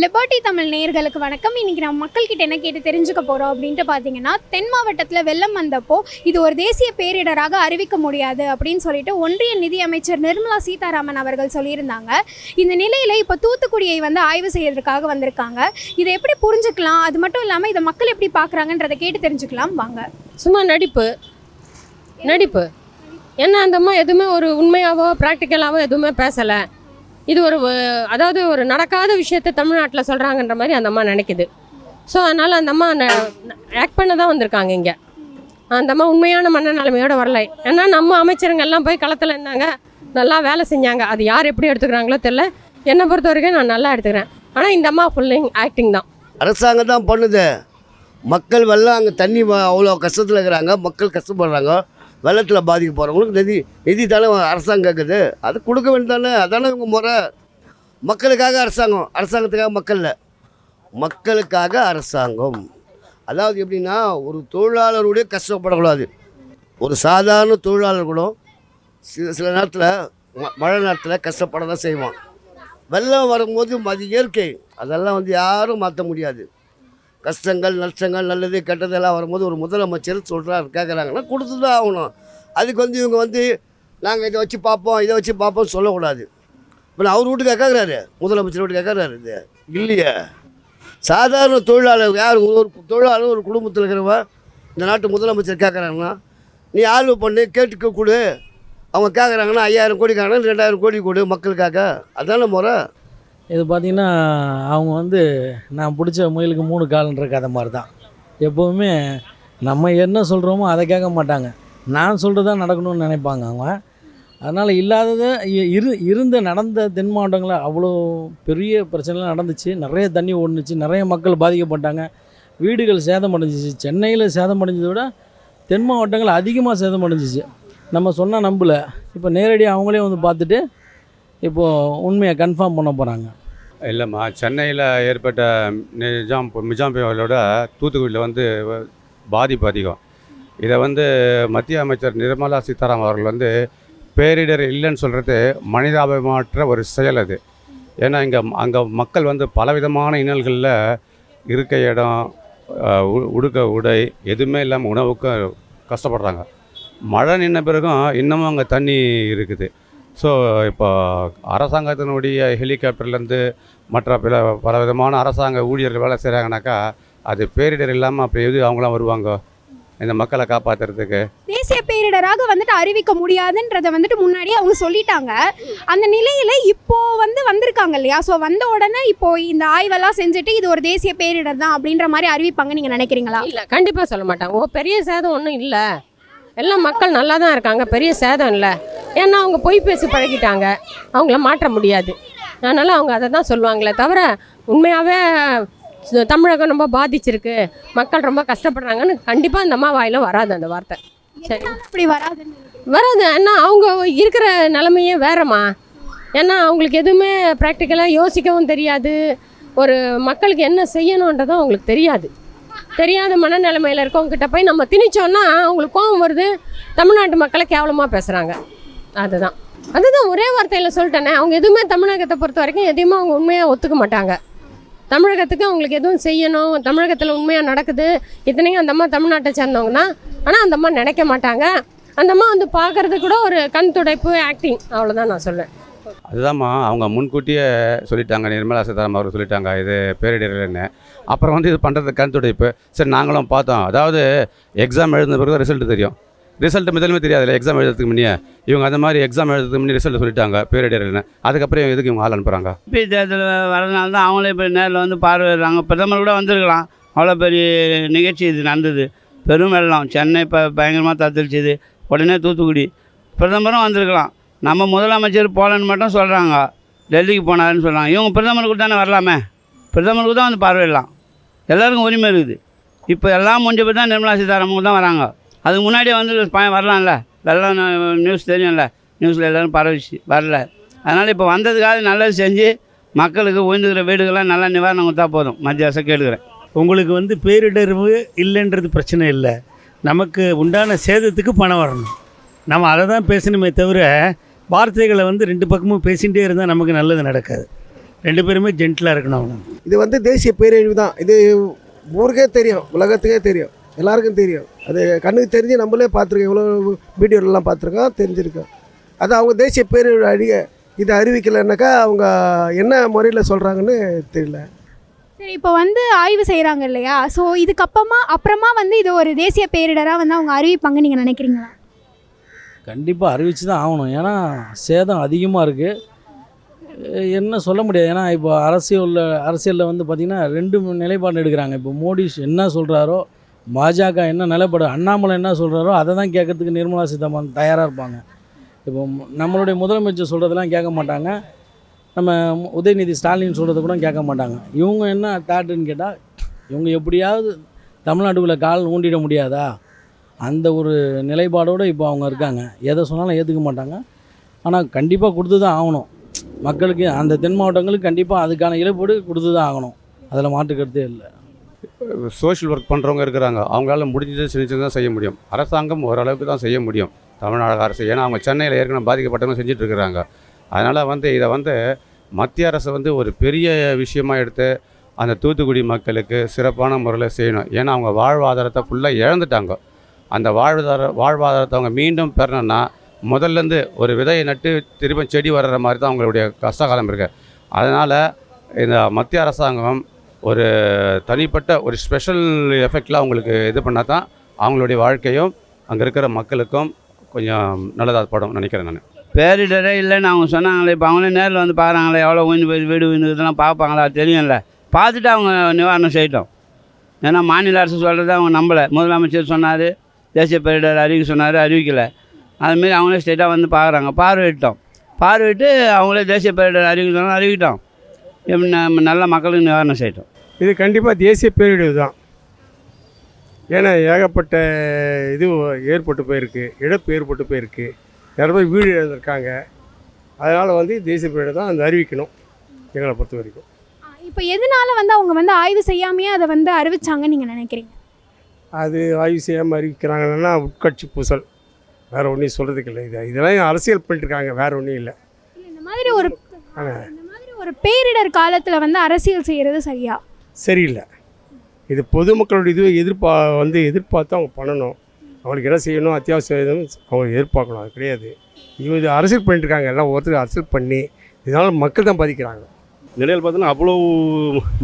Liberty Tamil நேயர்களுக்கு வணக்கம். இன்னைக்கு நம்ம மக்கள்கிட்ட என்ன கேட்டு தெரிஞ்சுக்க போகிறோம் அப்படின்ட்டு பார்த்தீங்கன்னா தென் மாவட்டத்தில் வெள்ளம் வந்தப்போ இது ஒரு தேசிய பேரிடராக அறிவிக்க முடியாது அப்படின்னு சொல்லிட்டு ஒன்றிய நிதி அமைச்சர் நிர்மலா சீதாராமன் அவர்கள் சொல்லியிருந்தாங்க. இந்த நிலையில் இப்போ தூத்துக்குடியை வந்து ஆய்வு செய்யறதுக்காக வந்திருக்காங்க. இதை எப்படி புரிஞ்சுக்கலாம்? அது மட்டும் இல்லாமல் இதை மக்கள் எப்படி பார்க்குறாங்கன்றதை கேட்டு தெரிஞ்சுக்கலாம். வாங்க. சும்மா நடிப்பு. நடிப்பு. என்ன அந்தம்மா எதுவுமே ஒரு உண்மையாவோ ப்ராக்டிக்கலாவோ எதுவுமே பேசலை. இது ஒரு அதாவது ஒரு நடக்காத விஷயத்த தமிழ்நாட்டில் சொல்கிறாங்கன்ற மாதிரி அந்த அம்மா நினைக்குது. ஸோ அதனால் அந்த அம்மா ஆக்ட் பண்ண தான் வந்திருக்காங்க இங்கே. அந்த அம்மா உண்மையான மனநிலைமையோட வரல. ஏன்னா நம்ம அமைச்சருங்கெல்லாம் போய் களத்தில் இருந்தாங்க. நல்லா வேலை செஞ்சாங்க. அது யார் எப்படி எடுத்துக்கிறாங்களோ தெரில என்னை பொறுத்த வரைக்கும் நான் நல்லா எடுத்துக்கிறேன். ஆனால் இந்த அம்மா ஃபுல்லிங் ஆக்டிங் தான். அரசாங்கம் தான் பண்ணுது. மக்கள் வெள்ளம் அங்கே தண்ணி அவ்வளோ கஷ்டத்தில் இருக்கிறாங்க. மக்கள் கஷ்டப்படுறாங்க. வெள்ளத்தில் பாதிக்க போகிறவங்களுக்கு நிதி நிதி தானே அரசாங்கம் கேட்குது அது கொடுக்க வேண்டியதானே? அதானே இவங்க முறை. மக்களுக்காக அரசாங்கம். அரசாங்கத்துக்காக மக்கள் மக்களுக்காக அரசாங்கம். அதாவது எப்படின்னா ஒரு தொழிலாளருடைய கஷ்டப்படக்கூடாது. ஒரு சாதாரண தொழிலாளர் கூட சில சில நேரத்தில் ம- மழை நேரத்தில் கஷ்டப்பட தான் செய்வான். வெள்ளம் வரும்போது அது இயற்கை. அதெல்லாம் வந்து யாரும் மாற்ற முடியாது. கஷ்டங்கள் நஷ்டங்கள் நல்லது கெட்டது எல்லாம் வரும்போது ஒரு முதலமைச்சர் சொல்கிறார் கேட்குறாங்கன்னா கொடுத்து தான் ஆகணும். அதுக்கு வந்து இவங்க வந்து நாங்கள் இதை வச்சு பார்ப்போம் இதை வச்சு பார்ப்போம் சொல்லக்கூடாது. இப்போ அவர் வீட்டுக்கு கேட்குறாரு முதலமைச்சர் வீட்டு கேட்குறாரு இது. இல்லையே. சாதாரண தொழிலாளர் யார் ஒரு தொழிலாளர் ஒரு குடும்பத்தில் இருக்கிறவன் இந்த நாட்டு முதலமைச்சர் கேட்குறாங்கன்னா நீ ஆய்வு பண்ணி கேட்டுக்க கொடு. அவங்க கேட்குறாங்கன்னா ஐயாயிரம் கோடி கேட்குறாங்க ரெண்டாயிரம் கோடி கொடு மக்களுக்காக. அதான முறை? இது பார்த்திங்கன்னா அவங்க வந்து நான் பிடிச்ச முயலுக்கு மூணு கால்ன்ற கதை மாதிரி தான் எப்போவுமே நம்ம என்ன சொல்கிறோமோ அதை கேட்க மாட்டாங்க. நான் சொல்கிறது தான் நடக்கணும்னு நினைப்பாங்க அவங்க. அதனால் இல்லாததை இ- இரு இருந்த நடந்த தென் மாவட்டங்களில் அவ்வளோ பெரிய பிரச்சனைலாம் நடந்துச்சு. நிறைய தண்ணி ஓடுனுச்சு. நிறைய மக்கள் பாதிக்கப்பட்டாங்க. வீடுகள் சேதம் அடைஞ்சிச்சு. சென்னையில் சேதம் அடைஞ்சதை விட தென் மாவட்டங்கள் அதிகமாக சேதம் அடைஞ்சிச்சு. நம்ம சொன்னால் நம்பலை. இப்போ நேரடியாக அவங்களே வந்து பார்த்துட்டு இப்போது உண்மையை கன்ஃபார்ம் பண்ண போகிறாங்க இல்லைம்மா சென்னையில் ஏற்பட்ட நிஜாம் மிஜாம் புயலோட தூத்துக்குடியில் வந்து பாதிப்பு அதிகம். இதை வந்து மத்திய அமைச்சர் நிர்மலா சீதாராமன் அவர்கள் வந்து பேரிடர் இல்லைன்னு சொல்கிறது மனிதாபிமாற்ற ஒரு செயல் அது. ஏன்னா இங்கே அங்கே மக்கள் வந்து பலவிதமான இன்னல்களில் இருக்க இடம் உ- உடுக்க உடை எதுவுமே இல்லாமல் உணவுக்கு கஷ்டப்படுறாங்க. மழை நின்ன பிறகும் இன்னமும் அங்கே தண்ணி இருக்குது. ஸோ இப்போ அரசாங்கத்தினுடைய ஹெலிகாப்டர்லேருந்து மற்ற பல பல விதமான அரசாங்க ஊழியர்கள் வேலை செய்கிறாங்கனாக்கா அது பேரிடர் இல்லாமல் அப்படி எது அவங்களாம் வருவாங்க? இந்த மக்களை காப்பாற்றுறதுக்கு தேசிய பேரிடராக வந்துட்டு அறிவிக்க முடியாதுன்றதை வந்துட்டு முன்னாடியே அவங்க சொல்லிட்டாங்க. அந்த நிலையில இப்போ வந்து வந்திருக்காங்க இல்லையா? ஸோ வந்த உடனே இப்போ இந்த ஆய்வெல்லாம் செஞ்சுட்டு இது ஒரு தேசிய பேரிடர் தான் அப்படின்ற மாதிரி அறிவிப்பாங்க நீங்க நினைக்கிறீங்களா? இல்லை கண்டிப்பாக சொல்ல மாட்டாங்க. ஓ பெரிய சேதம் ஒன்றும் இல்லை. எல்லாம் மக்கள் நல்லா தான் இருக்காங்க. பெரிய சேதம் இல்லை. ஏன்னா அவங்க பொய் பேசி பழகிட்டாங்க. அவங்கள மாற்ற முடியாது. அதனால் அவங்க அதை தான் சொல்லுவாங்களே தவிர உண்மையாகவே தமிழகம் ரொம்ப பாதிச்சிருக்கு. மக்கள் ரொம்ப கஷ்டப்படுறாங்கன்னு கண்டிப்பாக இந்த அம்மா வாயில வராது அந்த வார்த்தை. சரி. அப்படி வராதுன்னு வராது? ஏன்னா அவங்க இருக்கிற நிலமையே வேறம்மா. ஏன்னா அவங்களுக்கு எதுவுமே ப்ராக்டிக்கலாக யோசிக்கவும் தெரியாது. ஒரு மக்களுக்கு என்ன செய்யணுன்றதும் அவங்களுக்கு தெரியாது. தெரியாத மனநிலைமையில் இருக்கவங்ககிட்ட போய் நம்ம திணிச்சோன்னா அவங்களுக்கு கோபம் வருது. தமிழ்நாட்டு மக்களை கேவலமாக பேசுகிறாங்க அதுதான். அதுதான் ஒரே வார்த்தையில் சொல்லிட்டேனே. அவங்க எதுவுமே தமிழகத்தை பொறுத்த வரைக்கும் எதையுமே அவங்க உண்மையாக ஒத்துக்க மாட்டாங்க. தமிழகத்துக்கு அவங்களுக்கு எதுவும் செய்யணும் தமிழகத்தில் உண்மையாக நடக்குது. இத்தனைக்கும் அந்த அம்மா தமிழ்நாட்டை சேர்ந்தவங்க தான் ஆனால் அந்த அம்மா நினைக்க மாட்டாங்க. அந்த அம்மா வந்து பார்க்கறது கூட ஒரு கண் துடைப்பு ஆக்டிங் அவ்வளோதான் நான் சொல்லுவேன் அதுதாம்மா அவங்க முன்கூட்டியே சொல்லிட்டாங்க. நிர்மலா சீதாராமன் அவர் சொல்லிட்டாங்க இது பேரிடர்னு அப்புறம் வந்து இது பண்ணுறது கண் துடைப்பு. சரி நாங்களும் பார்த்தோம். அதாவது எக்ஸாம் எழுதின பிறகு ரிசல்ட் தெரியும். ரிசல்ட் முதலுமே தெரியாதுல்ல எக்ஸாம் எழுதுறதுக்கு முன்னே இவங்க அந்த மாதிரி எக்ஸாம் எழுதுறதுக்கு முன்னே ரிசல்ட் சொல்லிட்டாங்க பேரிடர்னு அதுக்கப்புறம் எதுக்கு இவங்க ஆள் அனுப்புகிறாங்க பி தேர்தல் வரனால தான் அவங்களே இப்போ நேரில் வந்து பார்வையிடுறாங்க. பிரதமர் கூட வந்திருக்கலாம். அவ்வளோ பெரிய நிகழ்ச்சி இது நடந்தது. பெரும் வெள்ளம். சென்னை இப்போ பயங்கரமாக தத்தளிச்சுது. உடனே தூத்துக்குடி. பிரதமரும் வந்திருக்கலாம். நம்ம முதலமைச்சர் போலன்னு மட்டும் சொல்கிறாங்க டெல்லிக்கு போனாருன்னு சொல்கிறாங்க இவங்க பிரதமருக்கு தானே வரலாமே? பிரதமருக்கு தான் வந்து பார்வையிடலாம். எல்லாருக்கும் உரிமை இருக்குது. இப்போ எல்லாம் முடிஞ்ச தான் நிர்மலா சீதாராமன் தான் வராங்க. அதுக்கு முன்னாடியே வந்து ப- வரலாம்ல. வெள்ளம் நியூஸ் தெரியும்ல. நியூஸில் எல்லோரும் பரவிச்சு வரல. அதனால் இப்போ வந்ததுக்காக நல்லது செஞ்சு மக்களுக்கு உயர்ந்துக்கிற வீடுகள்லாம் நல்லா நிவாரணம் கொடுத்தா போதும். மத்திய அரசை கேட்டுக்கிறேன். உங்களுக்கு வந்து பேரிடர்வு இல்லைன்றது பிரச்சனை இல்லை. நமக்கு உண்டான சேதத்துக்கு பணம் வரணும். நம்ம அதை தான் பேசணுமே தவிர வார்த்தைகளை வந்து ரெண்டு பக்கமும் பேசிகிட்டே இருந்தால் நமக்கு நல்லது நடக்காது. ரெண்டு பேருமே ஜென்டிலாக இருக்கணும். அவங்க இது வந்து தேசிய பேரழிவு தான். இது ஊருக்கே தெரியும் உலகத்துக்கே தெரியும். எல்லாருக்கும் தெரியும். அது கண்ணுக்கு தெரிஞ்சு நம்மளே பார்த்துருக்கோம். இவ்வளோ வீடியோலலாம் பார்த்துருக்கோம். தெரிஞ்சிருக்கோம். அது அவங்க தேசிய பேரழிவு அழிய இதை அறிவிக்கலைன்னாக்கா அவங்க என்ன முறையில் சொல்கிறாங்கன்னு தெரியல. சரி இப்போ வந்து ஆய்வு செய்கிறாங்க இல்லையா? ஸோ இதுக்கப்புறமா அப்புறமா வந்து இது ஒரு தேசிய பேரிடராக வந்து அவங்க அறிவிப்பாங்க நீங்கள் நினைக்கிறீங்களா? கண்டிப்பாக அறிவிச்சு தான் ஆகணும். ஏன்னா சேதம் அதிகமாக இருக்குது என்ன சொல்ல முடியாது. ஏன்னா இப்போ அரசியலில் அரசியலில் வந்து பார்த்திங்கன்னா ரெண்டு நிலைப்பாடு எடுக்கிறாங்க. இப்போ மோடி என்ன சொல்கிறாரோ பாஜக என்ன நிலைப்படு அண்ணாமலை என்ன சொல்கிறாரோ அதை தான் கேட்கறதுக்கு நிர்மலா சீதாராமன் தயாராக இருப்பாங்க. இப்போ நம்மளுடைய முதலமைச்சர் சொல்கிறதெல்லாம் கேட்க மாட்டாங்க. நம்ம உதயநிதி ஸ்டாலின் சொல்கிறத கூட கேட்க மாட்டாங்க. இவங்க என்ன தாட்டுன்னு கேட்டால் இவங்க எப்படியாவது தமிழ்நாட்டுக்குள்ளே கால் ஊண்டிட முடியாதா? அந்த ஒரு நிலைப்பாடோடு இப்போ அவங்க இருக்காங்க. எதை சொன்னாலும் ஏற்றுக்க மாட்டாங்க. ஆனால் கண்டிப்பாக கொடுத்து தான் ஆகணும். மக்களுக்கு அந்த தென் மாவட்டங்களுக்கு கண்டிப்பாக அதுக்கான இழப்பீடு கொடுத்து தான் ஆகணும். அதில் மாற்று கருத்தே இல்லை. சோஷியல் ஒர்க் பண்ணுறவங்க இருக்கிறாங்க. அவங்களால முடிஞ்சது செஞ்சு தான் செய்ய முடியும். அரசாங்கம் ஓரளவுக்கு தான் செய்ய முடியும். தமிழ்நாடு அரசு. ஏன்னா அவங்க சென்னையில் ஏற்கனவே பாதிக்கப்பட்டவங்க செஞ்சுட்டு இருக்கிறாங்க அதனால் வந்து இதை வந்து மத்திய அரசு வந்து ஒரு பெரிய விஷயமா எடுத்து அந்த தூத்துக்குடி மக்களுக்கு சிறப்பான முறையில் செய்யணும். ஏன்னா அவங்க வாழ்வாதாரத்தை ஃபுல்லாக இழந்துட்டாங்க. அந்த வாழ்வாதார வாழ்வாதாரத்தை அவங்க மீண்டும் பெறணும்னா முதல்லேருந்து ஒரு விதையை நட்டு திரும்ப செடி வர்ற மாதிரி தான் அவங்களுடைய கஷ்டகாலம் இருக்குது அதனால் இந்த மத்திய அரசாங்கம் ஒரு தனிப்பட்ட ஒரு ஸ்பெஷல் எஃபெக்டில் அவங்களுக்கு இது பண்ணால் தான் அவங்களுடைய வாழ்க்கையும் அங்கே இருக்கிற மக்களுக்கும் கொஞ்சம் நல்லதாக படும் நினைக்கிறேன் நான். பேரிடரே இல்லைன்னு அவங்க சொன்னாங்களே இப்போ அவங்களே நேரில் வந்து பார்க்குறாங்களே எவ்வளோ உயிர் போய் வீடு விழுந்து இதெல்லாம் பார்ப்பாங்களா? தெரியும்ல. பார்த்துட்டு அவங்க நிவாரணம் செய்யட்டும். ஏன்னா மாநில அரசு சொல்கிறத அவங்க நம்பலை. முதலமைச்சர் சொன்னார் தேசிய பேரிடர் அறிவிக்க சொன்னார் அறிவிக்கலை. அதுமாரி அவங்களே ஸ்ட்ரெயிட்டாக வந்து பார்க்குறாங்க பார்வையிட்டோம். பார்வையிட்டு அவங்களே தேசிய பேரிடர் அறிவிக்க சொன்னால் அறிவிக்கிட்டோம். எப்படி நம்ம நல்ல மக்களுக்கு நிவாரணம் செய்யட்டும். இது கண்டிப்பாக தேசிய பேரிழிவு தான். ஏன்னா ஏகப்பட்ட இது ஏற்பட்டு போயிருக்கு. இழப்பு ஏற்பட்டு போயிருக்கு. நிறைய பேர் வீடு இழந்திருக்காங்க. அதனால் வந்து தேசிய பேரிடர் தான் அந்த அறிவிக்கணும். எங்களை பொறுத்த வரைக்கும். இப்போ எதனால வந்து அவங்க வந்து ஆய்வு செய்யாமையே அதை வந்து அறிவிச்சாங்கன்னு நீங்கள் நினைக்கிறீங்க? அது ஆய்வு செய்யாமல் அறிவிக்கிறாங்கன்னா உட்கட்சி பூசல். வேறு ஒன்றும் சொல்கிறதுக்கு இல்லை. இது இதெல்லாம் அரசியல் பண்ணிட்டுருக்காங்க. வேறு ஒன்றும் இல்லை. இந்த மாதிரி ஒரு. இந்த மாதிரி ஒரு பேரிடர் காலத்தில் வந்து அரசியல் செய்கிறது சரியா? சரியில்லை. இது பொதுமக்களுடைய இது எதிர்பா வந்து எதிர்பார்த்து அவங்க பண்ணணும். அவங்களுக்கு என்ன செய்யணும் அத்தியாவசியம் எதுவும் அவங்க எதிர்பார்க்கணும். அது கிடையாது. இவங்க இது அரசியல் பண்ணிட்டுருக்காங்க. எல்லாம் ஒருத்தர் அரசியல் பண்ணி இதனால் மக்கள் தான் பாதிக்கிறாங்க. நிலையில் பார்த்தோன்னா அவ்வளோ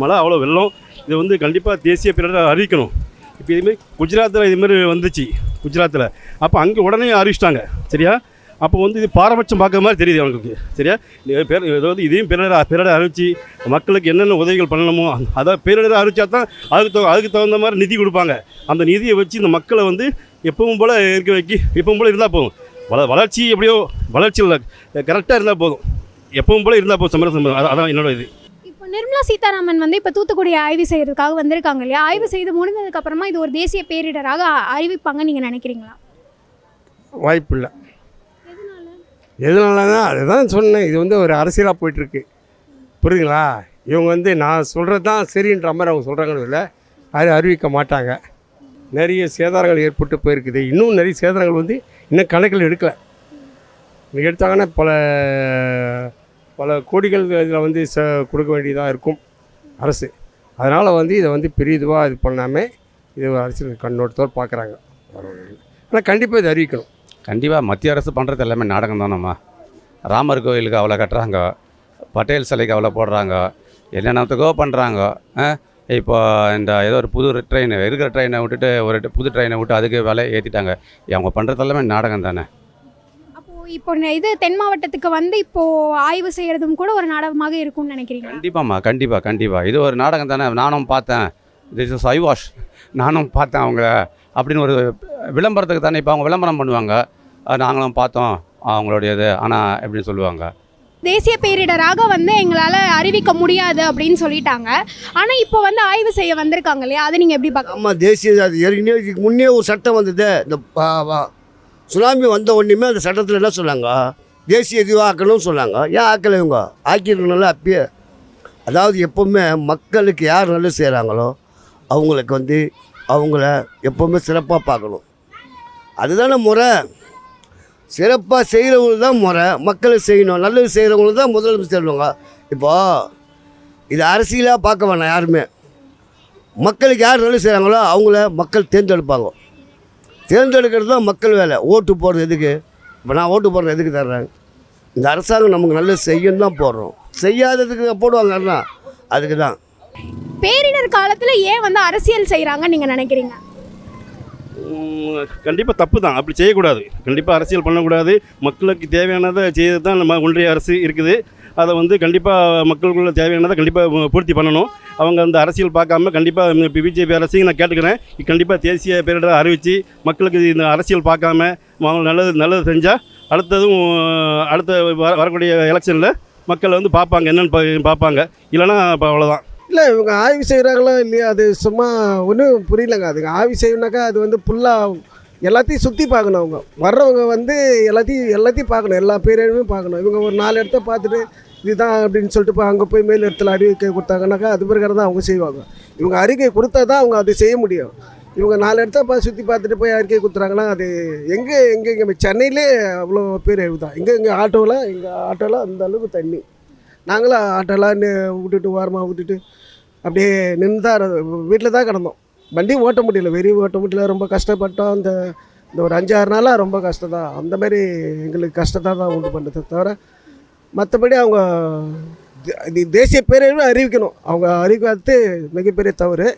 மழை அவ்வளோ வெள்ளம். இது வந்து கண்டிப்பாக தேசிய பேரிடர் அறிவிக்கணும். இப்போ இதுமாரி குஜராத்தில் இதுமாரி வந்துச்சு. குஜராத்தில் அப்போ அங்கே உடனே அறிவிச்சிட்டாங்க. சரியா? அப்போ வந்து இது பாரபட்சம் பார்க்குற மாதிரி தெரியுது அவங்களுக்கு. சரியா? இது பேர் அதாவது இதையும் பேரிடர் பேரிடர் அறிவிச்சு மக்களுக்கு என்னென்ன உதவிகள் பண்ணணுமோ அதாவது பேரிடர் அறிவிச்சா தான் அதுக்கு தகு அதுக்கு தகுந்த மாதிரி நிதி கொடுப்பாங்க. அந்த நிதியை வச்சு இந்த மக்களை வந்து எப்பவும் போல் இருக்க வைக்கி எப்பவும் போல் இருந்தால் போதும். வள வளர்ச்சி எப்படியோ வளர்ச்சி இல்லை கரெக்டாக இருந்தால் போதும். எப்பவும் போல் இருந்தால் போதும் சமரசம் அதான் அதான் என்னோட இது. இப்போ நிர்மலா சீதாராமன் வந்து இப்போ தூத்துக்குடி ஆய்வு செய்யறதுக்காக வந்திருக்காங்க இல்லையா? ஆய்வு செய்து முடிஞ்சதுக்கு அப்புறமா இது ஒரு தேசிய பேரிடராக அ- அறிவிப்பாங்க நீங்கள் நினைக்கிறீங்களா? வாய்ப்பு இல்லை. எதனாலனா அதுதான் சொன்னேன் இது வந்து ஒரு அரசியலாக போயிட்டுருக்கு. புரியுதுங்களா? இவங்க வந்து நான் சொல்கிறது தான் சரின்ற மாதிரி அவங்க சொல்கிறாங்கன்னு இல்லை. அது அறிவிக்க மாட்டாங்க. நிறைய சேதாரங்கள் ஏற்பட்டு போயிருக்குது. இன்னும் நிறைய சேதாரங்கள் வந்து இன்னும் கணக்கில் எடுக்கலை. இன்னைக்கு எடுத்தாங்கன்னா பல பல கோடிகள் இதில் வந்து ச கொடுக்க வேண்டியதாக இருக்கும் அரசு. அதனால் வந்து இதை வந்து பெரிய இதுவாக இது பண்ணாமல் இது அரசியல் கண்ணோட்டத்தோடு பார்க்குறாங்க. ஆனால் கண்டிப்பாக இது அறிவிக்கணும். கண்டிப்பாக மத்திய அரசு பண்ணுறது எல்லாமே நாடகம் தானம்மா. ராமர் கோயிலுக்கு அவ்வளோ கட்டுறாங்க. பட்டேல் சிலைக்கு அவ்வளோ போடுறாங்க. என்னென்னத்துக்கோ பண்ணுறாங்க இப்போ இந்த ஏதோ ஒரு புது ட்ரெயின் இருக்கிற ட்ரெயினை விட்டுட்டு ஒரு புது ட்ரெயினை விட்டு அதுக்கு விலை ஏற்றிட்டாங்க அவங்க பண்ணுறது எல்லாமே நாடகம் தானே. இப்போ இது தென் மாவட்டத்துக்கு வந்து இப்போ ஆய்வு செய்யறதும் கூட ஒரு நாடகமாக இருக்கும்னு நினைக்கிறீங்களா? கண்டிப்பாம்மா கண்டிப்பாக கண்டிப்பாக இது ஒரு நாடகம் தானே. நானும் பார்த்தேன். திஸ் இஸ் ஐ வாஷ் நானும் பார்த்தேன் அவங்கள. அப்படின்னு ஒரு விளம்பரத்துக்கு தானே இப்போ அவங்க விளம்பரம் பண்ணுவாங்க. நாங்களும் பார்த்தோம் அவங்களுடைய இது ஆனால் எப்படின்னு சொல்லுவாங்க? தேசிய பேரிடராக வந்து எங்களால் அறிவிக்க முடியாது அப்படின்னு சொல்லிட்டாங்க. ஆனால் இப்போ வந்து ஆய்வு செய்ய வந்திருக்காங்க இல்லையா? அதை நீங்கள் எப்படி பார்க்க ஆமாம் தேசிய அது ஏற்கனவே இதுக்கு முன்னே ஒரு சட்டம் வந்தது. இந்த சுனாமி வந்த உடனேமே அந்த சட்டத்தில் என்ன சொன்னாங்க? தேசிய இதுவாக ஆக்கணும்னு சொன்னாங்க. ஏன் ஆக்கலை இவங்க? ஆக்கிருக்கணும்ல அப்பயே. அதாவது எப்போவுமே மக்களுக்கு யார் நல்லது செய்கிறாங்களோ அவங்களுக்கு வந்து அவங்கள எப்போவுமே சிறப்பாக பார்க்கணும். அதுதானே முறை. சிறப்பாக செய்கிறவங்களுக்கு தான் முறை மக்களை செய்யணும் நல்லது செய்கிறவங்களுக்கு தான் முதலமைச்சர் சொல்லுவாங்க. இப்போது இது அரசியலாக பார்க்க வேணாம் யாருமே. மக்களுக்கு யார் நல்லது செய்கிறாங்களோ அவங்கள மக்கள் தேர்ந்தெடுப்பாங்க. தேர்ந்தெடுக்கிறது தான் மக்கள் வேலை. ஓட்டு போடுறது எதுக்கு? இப்போ நான் ஓட்டு போடுறது எதுக்கு தர்றாங்க இந்த அரசாங்கம் நமக்கு நல்லது செய்யணும் தான் போடுறோம். செய்யாததுக்கு போடுவாங்கன்னா அதுக்கு தான். பேரிடர் காலத்தில் ஏன் வந்து அரசியல் செய்கிறாங்கன்னு நீங்கள் நினைக்கிறீங்க? கண்டிப்பாக தப்பு தான் அப்படி செய்யக்கூடாது. கண்டிப்பாக அரசியல் பண்ணக்கூடாது. மக்களுக்கு தேவையானதை செய்யறது தான் நம்ம ஒன்றிய அரசு இருக்குது. அதை வந்து கண்டிப்பாக மக்களுக்குள்ள தேவையானதை கண்டிப்பாக பூர்த்தி பண்ணணும். அவங்க அந்த அரசியல் பார்க்காம கண்டிப்பாக இப்போ பிஜேபி அரசையும் நான் கேட்டுக்கிறேன். கண்டிப்பாக தேசிய பேரிடர் அறிவித்து மக்களுக்கு இந்த அரசியல் பார்க்காம அவங்க நல்லது நல்லது செஞ்சால் அடுத்ததும் அடுத்த வர வரக்கூடிய எலெக்ஷனில் மக்கள் வந்து பார்ப்பாங்க. என்னென்னு பா பார்ப்பாங்க. இல்லைன்னா இப்போ அவ்வளோதான் இல்லை இவங்க ஆய்வு செய்கிறாங்களோ இல்லையா? அது சும்மா ஒன்றும் புரியலங்க. அதுங்க ஆய்வு செய்யணுனாக்கா அது வந்து ஃபுல்லாக எல்லாத்தையும் சுற்றி பார்க்கணும் அவங்க. வர்றவங்க வந்து எல்லாத்தையும் எல்லாத்தையும் பார்க்கணும். எல்லா பேரையுமே பார்க்கணும். இவங்க ஒரு நாலு இடத்த பார்த்துட்டு இதுதான் அப்படின்னு சொல்லிட்டு போய் அங்கே போய் மேல் இடத்துல அறிவிக்கை கொடுத்தாங்கனாக்கா அது பிறகு தான் அவங்க செய்வாங்க. இவங்க அறிக்கை கொடுத்தா தான் அவங்க அதை செய்ய முடியும். இவங்க நாலு இடத்த பா சுற்றி பார்த்துட்டு போய் அறிக்கை கொடுத்துறாங்கன்னா அது எங்கே எங்கே இங்கே சென்னையிலே அவ்வளோ பேர் எழுதான் இங்கே இங்கே ஆட்டோவில் எங்கள் ஆட்டோவில் அந்த அளவுக்கு தண்ணி. நாங்களும் ஆட்டோலாம் விட்டுட்டு ஓரமாக விட்டுட்டு அப்படியே நின்று தான் வீட்டில் தான் கிடந்தோம். வண்டி ஓட்ட முடியல. வெறி ஓட்ட முடியல. ரொம்ப கஷ்டப்பட்டோம். அந்த இந்த ஒரு அஞ்சாறு நாளாக ரொம்ப கஷ்டம் தான் அந்த மாதிரி எங்களுக்கு கஷ்டத்தை தான் உண்டு பண்ணுறது தவிர மற்றபடி அவங்க தேசிய பேரழிவு அறிவிக்கணும். அவங்க அறிவிக்காதது மிகப்பெரிய தவறு.